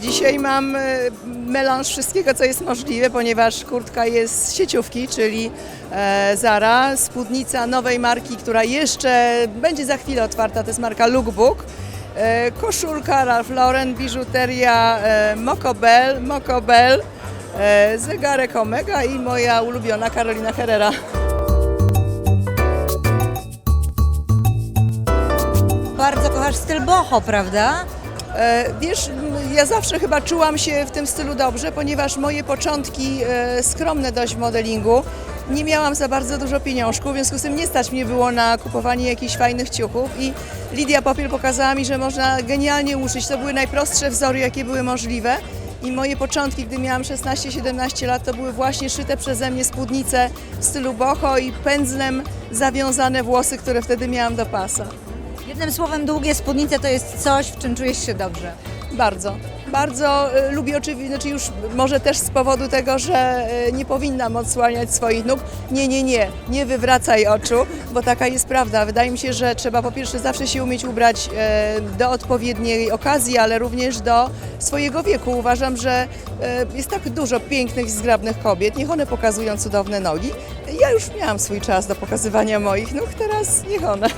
Dzisiaj mam e, melanż wszystkiego, co jest możliwe, ponieważ kurtka jest z sieciówki, czyli e, Zara, spódnica nowej marki, która jeszcze będzie za chwilę otwarta, to jest marka Lookbook. E, koszulka Ralph Lauren, biżuteria Bell, e, zegarek Omega i moja ulubiona Carolina Herrera. Bardzo kochasz styl boho, prawda? E, Wiesz, ja zawsze chyba czułam się w tym stylu dobrze, ponieważ moje początki e, skromne dość w modelingu. Nie miałam za bardzo dużo pieniążków, w związku z tym nie stać mnie było na kupowanie jakichś fajnych ciuchów i Lidia Popiel pokazała mi, że można genialnie uszyć. To były najprostsze wzory, jakie były możliwe. I moje początki, gdy miałam 16-17 lat, to były właśnie szyte przeze mnie spódnice w stylu boho i pędzlem zawiązane włosy, które wtedy miałam do pasa. Jednym słowem, długie spódnice to jest coś, w czym czujesz się dobrze. Bardzo. Bardzo y, lubię oczywiście, znaczy już może też z powodu tego, że y, nie powinnam odsłaniać swoich nóg. Nie, nie, nie, nie wywracaj oczu, bo taka jest prawda. Wydaje mi się, że trzeba po pierwsze zawsze się umieć ubrać e, do odpowiedniej okazji, ale również do swojego wieku. Uważam, że jest tak dużo pięknych, zgrabnych kobiet, niech one pokazują cudowne nogi. Ja już miałam swój czas do pokazywania moich nóg, teraz niech one.